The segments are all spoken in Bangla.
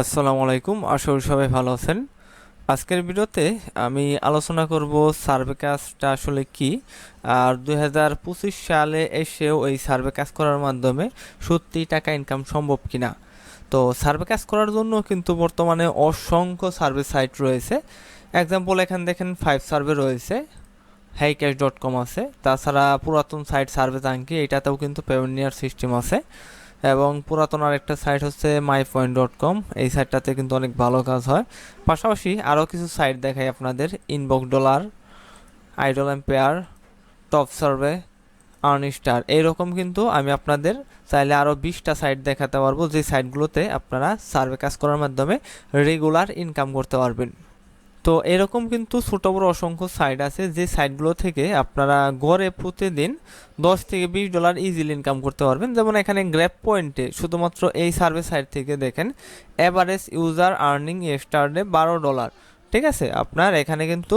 আসসালামু আলাইকুম করি সবাই ভালো আছেন। আজকের ভিডিওতে আমি আলোচনা করব সার্ভে কাজটা আসলে কি। আর দু হাজার পঁচিশ সালে এসেও এই সার্ভে কাজ করার মাধ্যমে সত্যি টাকা ইনকাম সম্ভব কিনা। তো সার্ভে কাজ করার জন্য কিন্তু বর্তমানে অসংখ্য সার্ভে সাইট রয়েছে। এক্সাম্পল এখানে দেখেন ফাইভ সার্ভে রয়েছে হাইক্যাশ ডট কম আছে। তাছাড়া পুরাতন সাইট সার্ভে জাঙ্কি, এটাতেও কিন্তু পেমেন্ট নেওয়ার সিস্টেম আছে। এবং পুরাতন আরেকটা সাইট হচ্ছে মাই পয়েন্ট ডট কম এই সাইটটাতে কিন্তু অনেক ভালো কাজ হয়। পাশাপাশি আরও কিছু সাইট দেখাই আপনাদের। Inbox dollar idle empire top survey আর্নিস্টার এইরকম কিন্তু আমি আপনাদের চাইলে আরও বিশটা সাইট দেখাতে পারব। যে সাইটগুলোতে আপনারা সার্ভে কাজ করার মাধ্যমে রেগুলার ইনকাম করতে পারবেন। তো এরকম কিন্তু ছোটো বড়ো অসংখ্য সাইট আছে, যে সাইটগুলো থেকে আপনারা গড়ে প্রতিদিন দশ থেকে বিশ ডলার ইজিলি ইনকাম করতে পারবেন। যেমন এখানে গ্র্যাপ পয়েন্টে শুধুমাত্র এই সার্ভে সাইট থেকে দেখেন অ্যাভারেজ ইউজার আর্নিং স্টারডে বারো ডলার ঠিক আছে? আপনার এখানে কিন্তু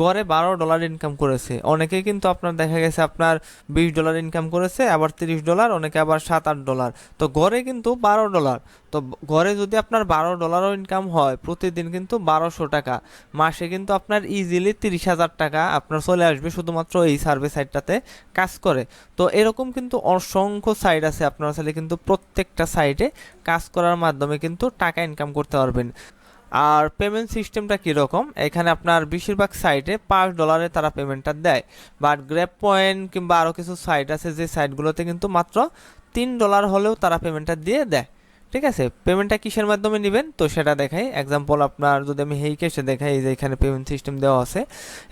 গড়ে বারো ডলার ইনকাম করেছে। অনেকে কিন্তু আপনার দেখা গেছে আপনার বিশ ডলার ইনকাম করেছে, আবার তিরিশ ডলার অনেকে আবার সাত, আট ডলার তো গড়ে কিন্তু বারো ডলার তো গড়ে যদি আপনার বারো ডলারও ইনকাম হয়, প্রতিদিন কিন্তু বারোশো টাকা। মাসে কিন্তু আপনার ইজিলি তিরিশ হাজার টাকা আপনার চলে আসবে শুধুমাত্র এই সার্ভে সাইটটাতে কাজ করে। তো এরকম কিন্তু অসংখ্য সাইট আছে। আপনারা চাইলে কিন্তু প্রত্যেকটা সাইটে কাজ করার মাধ্যমে কিন্তু টাকা ইনকাম করতে পারবেন। আর পেমেন্ট সিস্টেমটা কীরকম? এখানে আপনার বেশিরভাগ সাইটে পাঁচ ডলারে তারা পেমেন্টটা দেয়। বাট গ্র্যাপ পয়েন্ট কিংবা আরও কিছু সাইট আছে, যে সাইটগুলোতে কিন্তু মাত্র তিন ডলার হলেও তারা পেমেন্টটা দিয়ে দেয়। ঠিক আছে? পেমেন্টটা কিসের মাধ্যমে নেবেন? তো সেটা দেখাই। এক্সাম্পল আপনার যদি আমি হেই কেসে দেখাই, এই যে এখানে পেমেন্ট সিস্টেম দেওয়া আছে,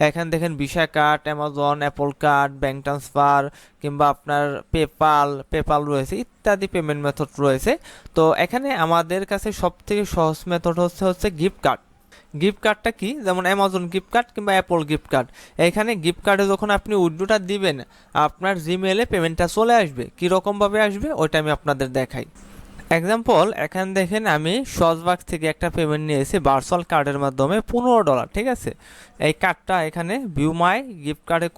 এখানে দেখেন Visa card Amazon Apple card bank transfer কিংবা আপনার পেপাল পেপাল রয়েছে, ইত্যাদি পেমেন্ট মেথড রয়েছে। তো এখানে আমাদের কাছে সবথেকে সহজ মেথড হচ্ছে হচ্ছে গিফট কার্ড গিফট কার্ডটা কি? যেমন অ্যামাজন গিফট কার্ড কিংবা অ্যাপল গিফট কার্ড এখানে গিফট কার্ডে যখন আপনি উইড্রোটা দিবেন, আপনার জিমেলে পেমেন্টটা চলে আসবে। কীরকমভাবে আসবে? ওইটা আমি আপনাদের দেখাই। এক্সাম্পল এখানে দেখেন আমি সজবাগ থেকে একটা পেমেন্ট নিয়েছি ভার্চুয়াল কার্ডের মাধ্যমে পনেরো ডলার ঠিক আছে? এই কার্ডটা এখানে ভিউ মাই গিফট কার্ডে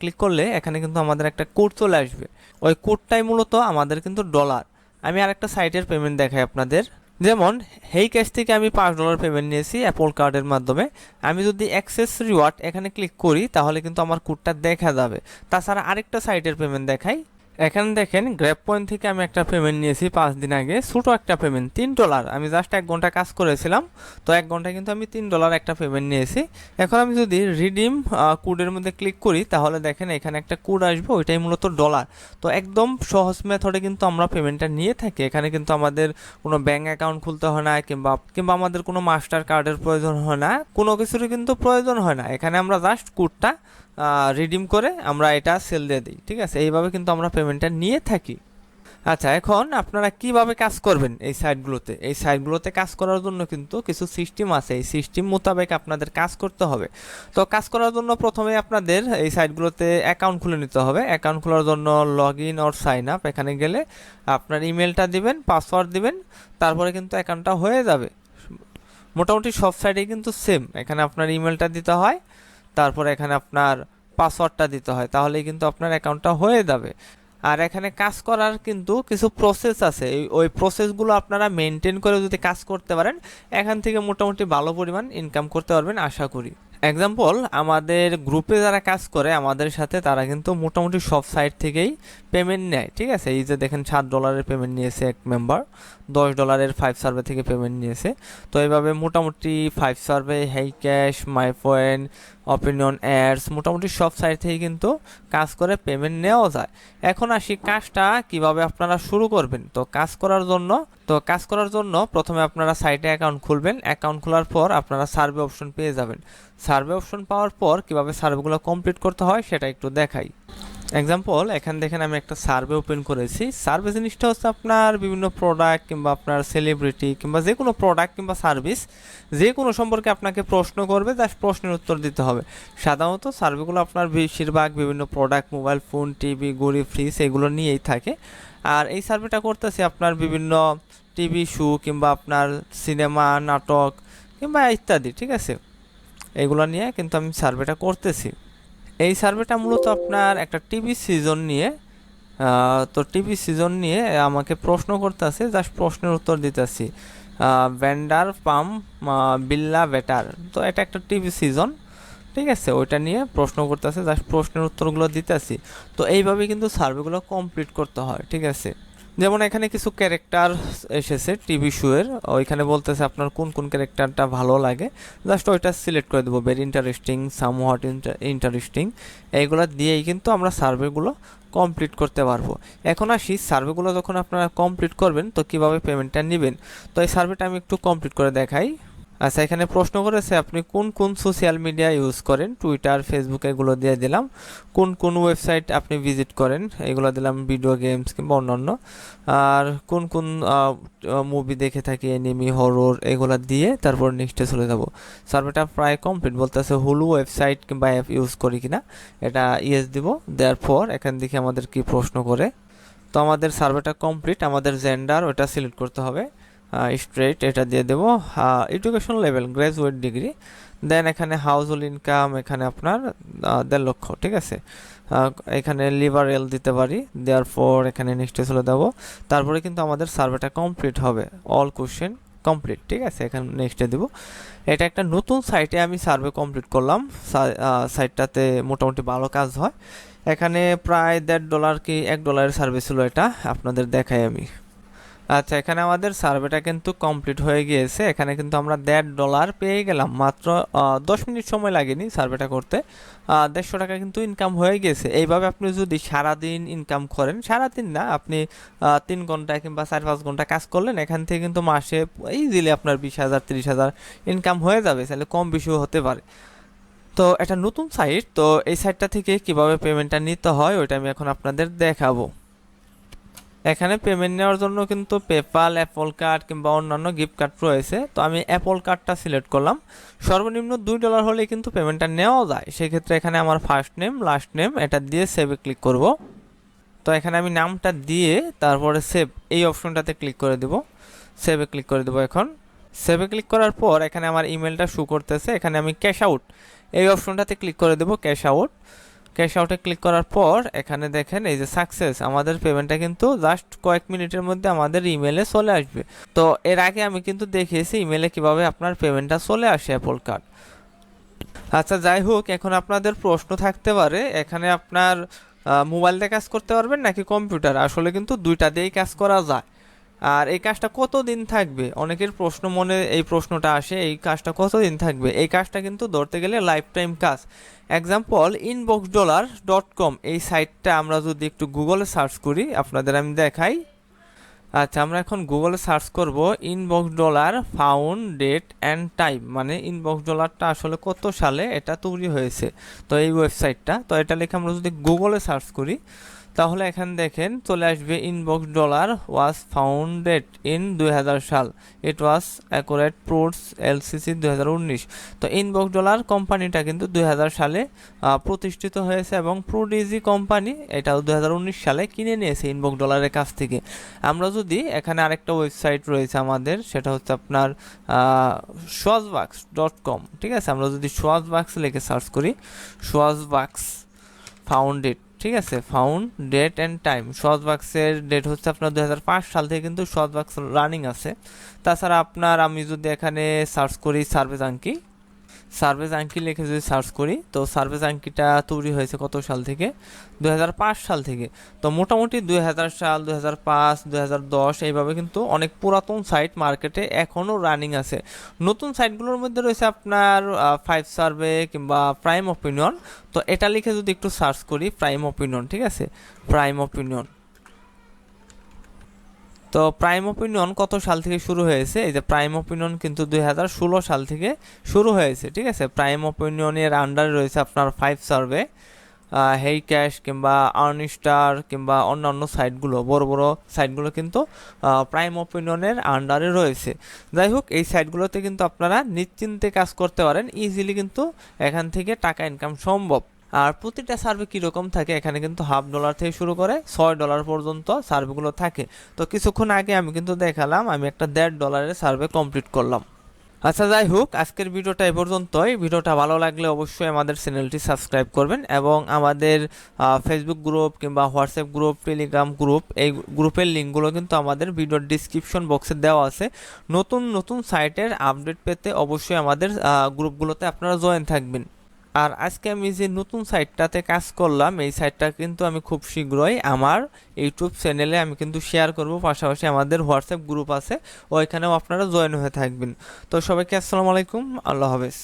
ক্লিক করলে এখানে কিন্তু আমাদের একটা কোড চলে আসবে। ওই কোডটাই মূলত আমাদের কিন্তু ডলার আমি আরেকটা সাইটের পেমেন্ট দেখাই আপনাদের। যেমন হেই ক্যাশ থেকে আমি পাঁচ ডলার পেমেন্ট নিয়েছি অ্যাপল কার্ডের মাধ্যমে। আমি যদি অ্যাক্সেস রিওয়ার্ড এখানে ক্লিক করি, তাহলে কিন্তু আমার কোডটা দেখা যাবে। তাছাড়া আরেকটা সাইটের পেমেন্ট দেখাই। এখানে দেখেন গ্র্যাপ পয়েন্ট থেকে আমি একটা পেমেন্ট নিয়েছি পাঁচ দিন আগে। ছোটো একটা পেমেন্ট তিন ডলার আমি জাস্ট এক ঘণ্টা কাজ করেছিলাম, তো এক ঘন্টায় কিন্তু আমি তিন ডলার একটা পেমেন্ট নিয়েছি। এখন আমি যদি রিডিম কোডের মধ্যে ক্লিক করি, তাহলে দেখেন এখানে একটা কোড আসবে, ওইটাই মূলত ডলার তো একদম সহজ মেথডে কিন্তু আমরা পেমেন্টটা নিয়ে থাকি। এখানে কিন্তু আমাদের কোনো ব্যাঙ্ক অ্যাকাউন্ট খুলতে হয় না, কিংবা কিংবা আমাদের কোনো মাস্টার কার্ডের প্রয়োজন হয় না। কোনো কিছুরই কিন্তু প্রয়োজন হয় না। এখানে আমরা জাস্ট কোডটা রিডিম করে আমরা এটা সেল দিয়ে দিই, ঠিক আছে? এইভাবে কিন্তু আমরা পেমেন্টটা নিয়ে থাকি। আচ্ছা এখন আপনারা কীভাবে কাজ করবেন এই সাইটগুলোতে এই সাইটগুলোতে কাজ করার জন্য কিন্তু কিছু সিস্টেম আছে। এই সিস্টেম মোতাবেক আপনাদের কাজ করতে হবে। তো কাজ করার জন্য প্রথমে আপনাদের এই সাইটগুলোতে অ্যাকাউন্ট খুলে নিতে হবে। অ্যাকাউন্ট খোলার জন্য log in or sign up এখানে গেলে আপনার ইমেলটা দিবেন পাসওয়ার্ড দিবেন, তারপরে কিন্তু অ্যাকাউন্টটা হয়ে যাবে। মোটামুটি সব সাইডেই কিন্তু সেম এখানে আপনার ইমেলটা দিতে হয়। তারপর এখানে আপনার পাসওয়ার্ডটা দিতে হয়, তাহলেই কিন্তু আপনার অ্যাকাউন্টটা হয়ে যাবে। আর এখানে কাজ করার কিন্তু কিছু প্রসেস আছে। ওই প্রসেসগুলো আপনারা মেনটেন করে যদি কাজ করতে পারেন, এখান থেকে মোটামুটি ভালো পরিমাণ ইনকাম করতে পারবেন, আশা করি। এক্সাম্পল আমাদের গ্রুপে যারা কাজ করে, আমাদের সাথে তারা কিন্তু মোটামুটি সব সাইট থেকেই পেমেন্ট নেয়, ঠিক আছে? এই যে দেখেন, সাত ডলারের পেমেন্ট নিয়েছে এক মেম্বার দশ ডলারের ফাইভ সার্ভে থেকে পেমেন্ট নিয়েছে। তো এইভাবে মোটামুটি five survey hey cash my point opinion ads মোটামুটি সব সাইট থেকে কিন্তু কাজ করে পেমেন্ট নেওয়া যায়। এখন আসি কাজটা কীভাবে আপনারা শুরু করবেন? তো কাজ করার জন্য, তো কাজ করার জন্য প্রথমে আপনারা সাইটে অ্যাকাউন্ট খুলবেন। অ্যাকাউন্ট খোলার পর আপনারা সার্ভে অপশন পেয়ে যাবেন। সার্ভে অপশন পাওয়ার পর কীভাবে সার্ভেগুলো কমপ্লিট করতে হয় সেটা একটু দেখাই। এক্সাম্পল এখানে দেখেন আমি একটা সার্ভে ওপেন করেছি। সার্ভে জিনিসটা হচ্ছে আপনার বিভিন্ন প্রোডাক্ট কিংবা আপনার সেলিব্রিটি কিংবা যে কোনো প্রোডাক্ট কিংবা সার্ভিস যে কোনো সম্পর্কে আপনাকে প্রশ্ন করবে জাস্ট প্রশ্নের উত্তর দিতে হবে। সাধারণত সার্ভেগুলো আপনার বেশিরভাগ বিভিন্ন প্রোডাক্ট মোবাইল ফোন টিভি গড়ি ফ্রিজ এগুলো নিয়েই থাকে। আর এই সার্ভেটা করতেছি আপনার বিভিন্ন টিভি শো কিংবা আপনার সিনেমা নাটক কিংবা ইত্যাদি, ঠিক আছে? এগুলো নিয়ে কিন্তু আমি সার্ভেটা করতেছি। এই সার্ভেটা মূলত আপনার একটা টিভি সিজন নিয়ে তো টিভি সিজন নিয়ে আমাকে প্রশ্ন করতেছে জাস্ট প্রশ্নের উত্তর দিতেছি। ভ্যান্ডার পাম বিল্লা বেটার তো এটা একটা টিভি সিজন ঠিক আছে? ওইটা নিয়ে প্রশ্ন করতেছে জাস্ট প্রশ্নের উত্তরগুলো দিতেছি। তো এইভাবে কিন্তু সার্ভেগুলো কমপ্লিট করতে হয়, ঠিক আছে? যেমন এখানে কিছু ক্যারেক্টার এসেছে টিভি শোয়ের ওইখানে বলতেছে আপনার কোন কোন ক্যারেক্টারটা ভালো লাগে। জাস্ট ওইটা সিলেক্ট করে দেবো very interesting somewhat interesting এইগুলো দিয়েই কিন্তু আমরা সার্ভেগুলো কমপ্লিট করতে পারব। এখন আসি সার্ভেগুলো যখন আপনারা কমপ্লিট করবেন, তো কীভাবে পেমেন্টটা নেবেন? তো এই সার্ভেটা আমি একটু কমপ্লিট করে দেখাই। আচ্ছা এখানে প্রশ্ন করেছে, আপনি কোন কোন সোশ্যাল মিডিয়া ইউজ করেন? টুইটার ফেসবুক এগুলো দিয়ে দিলাম। কোন কোন ওয়েবসাইট আপনি ভিজিট করেন? এগুলো দিলাম ভিডিও গেমস কিংবা অন্যান্য। আর কোন কোন মুভি দেখে থাকি এনিমি হরর এগুলো দিয়ে তারপর নেক্সটে চলে যাব। সার্ভেটা প্রায় কমপ্লিট বলতেছে হুলু ওয়েবসাইট কিংবা অ্যাপ ইউজ করি কিনা? এটা ইয়েস দিব। দেওয়ার পর এখান থেকে আমাদের কি প্রশ্ন করে? তো আমাদের সার্ভেটা কমপ্লিট আমাদের জেন্ডার ওটা সিলেক্ট করতে হবে। স্ট্রেট এটা দিয়ে দেবো education level graduate degree then এখানে হাউস হোল্ড ইনকাম এখানে আপনার দেড় লক্ষ, ঠিক আছে? এখানে লিবারেল দিতে পারি দেওয়ার পর এখানে নেক্সটে চলে দেবো তারপরে কিন্তু আমাদের সার্ভেটা কমপ্লিট হবে অল কোশ্চেন কমপ্লিট ঠিক আছে? এখানে নেক্সটে দেবো। এটা একটা নতুন সাইটে আমি সার্ভে কমপ্লিট করলাম সাইটটাতে মোটামুটি ভালো কাজ হয়। এখানে প্রায় দেড় ডলার কি এক ডলারের সার্ভে ছিল এটা, আপনাদের দেখাই আমি। আচ্ছা এখানে আমাদের সার্ভেটা কিন্তু কমপ্লিট হয়ে গিয়েছে। এখানে কিন্তু আমরা দেড় ডলার পেয়ে গেলাম। মাত্র দশ মিনিট সময় লাগেনি সার্ভেটা করতে। দেড়শো টাকা কিন্তু ইনকাম হয়ে গেছে এইভাবে আপনি যদি সারাদিন ইনকাম করেন, সারাদিন না, আপনি তিন ঘণ্টা কিংবা চার পাঁচ ঘণ্টা কাজ করলেন, এখান থেকে কিন্তু মাসে ইজিলি আপনার বিশ হাজার, তিরিশ হাজার ইনকাম হয়ে যাবে, তাহলে কম বেশিও হতে পারে। তো এটা নতুন সাইট তো এই সাইটটা থেকে কীভাবে পেমেন্টটা নিতে হয়, ওইটা আমি এখন আপনাদের দেখাবো। এখানে পেমেন্ট নেওয়ার জন্য কিন্তু পেপাল অ্যাপল কার্ড কিংবা অন্যান্য গিফট কার্ড রয়েছে। তো আমি অ্যাপল কার্ডটা সিলেক্ট করলাম। সর্বনিম্ন দুই ডলার হলে কিন্তু পেমেন্টটা নেওয়া যায়। সেক্ষেত্রে এখানে আমার ফার্স্ট নেম লাস্ট নেম এটা দিয়ে সেভে ক্লিক করব। তো এখানে আমি নামটা দিয়ে তারপরে সেভ এই অপশনটাতে ক্লিক করে দেব। সেভে ক্লিক করে দেবো এখন। সেভে ক্লিক করার পর এখানে আমার ইমেলটা শু করতেছে। এখানে আমি ক্যাশ আউট এই অপশনটাতে ক্লিক করে দেবো ক্যাশ আউট ক্যাশ আউটে ক্লিক করার পর এখানে দেখেন এই যে সাকসেস, আমাদের পেমেন্টটা কিন্তু জাস্ট কয়েক মিনিটের মধ্যে আমাদের ইমেলে চলে আসবে। তো এর আগে আমি কিন্তু দেখিয়েছি ইমেলে কীভাবে আপনার পেমেন্টটা চলে আসে অ্যাপল কার্ড। আচ্ছা যাই হোক, এখন আপনাদের প্রশ্ন থাকতে পারে, এখানে আপনার মোবাইল দিয়ে কাজ করতে পারবেন নাকি কম্পিউটার? আসলে কিন্তু দুইটা দিয়েই কাজ করা যায়। আর এই কাজটা কতদিন থাকবে? অনেকের প্রশ্ন মনে, এই প্রশ্নটা আসে, এই কাজটা কতদিন থাকবে? এই কাজটা কিন্তু ধরতে গেলে লাইফ টাইম কাজ। Example inbox dollar dot com এই সাইটটা আমরা যদি একটু গুগলে সার্চ করি, আপনাদের আমি দেখাই। আচ্ছা আমরা এখন গুগলে সার্চ করব inbox dollar found date and time মানে ইনবক্স ডলারটা আসলে কত সালে এটা তৈরি হয়েছে, তো এই ওয়েবসাইটটা তো এটা লিখে আমরা যদি গুগলে সার্চ করি তাহলে এখানে দেখেন চলে আসবে inbox dollar was founded in দুই হাজার সাল। ইট ওয়াজ অ্যাকোরেট প্রোডস এলসিসি দুই হাজার উনিশ। তো ইনবক্স ডলার কোম্পানিটা কিন্তু দুই হাজার সালে প্রতিষ্ঠিত হয়েছে এবং প্রোডিজি কোম্পানি এটাও দু হাজার উনিশ সালে কিনে নিয়েছে ইনবক্স ডলারের কাছ থেকে। আমরা যদি এখানে আরেকটা ওয়েবসাইট রয়েছে আমাদের, সেটা হচ্ছে আপনার সোয়াজবাক্স ডট কম ঠিক আছে? আমরা যদি সোয়াজবাক্স লিখে সার্চ করি সোয়াজবাক্স ফাউন্ডেড ঠিক আছে ফাউন্ড ডেট অ্যান্ড টাইম বাক্সের ডেট হচ্ছে আপনার দু হাজার পাঁচ সাল থেকে কিন্তু বাক্স রানিং আছে। তাছাড়া আপনার আমি যদি এখানে সার্চ করি সার্ভেজ আঙ্কি সার্ভেজ আঙ্কি লিখে যদি সার্চ করি, তো সার্ভেজ আঙ্কিটা তৈরি হয়েছে কত সাল থেকে? দু হাজার পাঁচ সাল থেকে। তো মোটামুটি দুই হাজার সাল দু হাজার পাঁচ এইভাবে কিন্তু অনেক পুরাতন সাইট মার্কেটে এখনও রানিং আছে। নতুন সাইটগুলোর মধ্যে রয়েছে আপনার ফাইভ সার্ভে কিংবা প্রাইম অপিনিয়ন তো এটা লিখে যদি একটু সার্চ করি প্রাইম অপিনিয়ন ঠিক আছে? প্রাইম অপিনিয়ন তো প্রাইম ওপিনিয়ন কত সাল থেকে শুরু হয়েছে? এই যে প্রাইম ওপিনিয়ন কিন্তু দু হাজার ষোলো সাল থেকে শুরু হয়েছে, ঠিক আছে? প্রাইম ওপিনিয়নের আন্ডারে রয়েছে আপনার ফাইভ সার্ভে হেই ক্যাশ কিংবা আর্নিস্টার কিংবা অন্যান্য সাইটগুলো বড় বড় সাইটগুলো কিন্তু প্রাইম ওপিনিয়নের আন্ডারে রয়েছে। যাই হোক, এই সাইটগুলোতে কিন্তু আপনারা নিশ্চিন্তে কাজ করতে পারেন ইজিলি কিন্তু এখান থেকে টাকা ইনকাম সম্ভব। আর প্রতিটা সার্ভে কীরকম থাকে, এখানে কিন্তু হাফ ডলার থেকে শুরু করে ছয় ডলার পর্যন্ত সার্ভেগুলো থাকে। তো কিছুক্ষণ আগে আমি কিন্তু দেখালাম, আমি একটা দেড় ডলারের সার্ভে কমপ্লিট করলাম। আচ্ছা যাই হোক, আজকের ভিডিওটা এ পর্যন্তই। ভিডিওটা ভালো লাগলে অবশ্যই আমাদের চ্যানেলটি সাবস্ক্রাইব করবেন এবং আমাদের ফেসবুক গ্রুপ কিংবা হোয়াটসঅ্যাপ গ্রুপ টেলিগ্রাম গ্রুপ এই গ্রুপের লিঙ্কগুলো কিন্তু আমাদের ভিডিওর ডিসক্রিপশন বক্সে দেওয়া আছে। নতুন নতুন সাইটের আপডেট পেতে অবশ্যই আমাদের গ্রুপগুলোতে আপনারা জয়েন থাকবেন। আর আজকে আমি যে নতুন সাইটটাতে কাজ করলাম, এই সাইটটা কিন্তু আমি খুব শীঘ্রই আমার ইউটিউব চ্যানেলে আমি কিন্তু শেয়ার করব। পাশাপাশি আমাদের হোয়াটসঅ্যাপ গ্রুপ আছে, ওইখানেও আপনারা জয়েন হয়ে থাকবেন। তো সবাইকে আসসালামু আলাইকুম, আল্লাহ হাফেজ।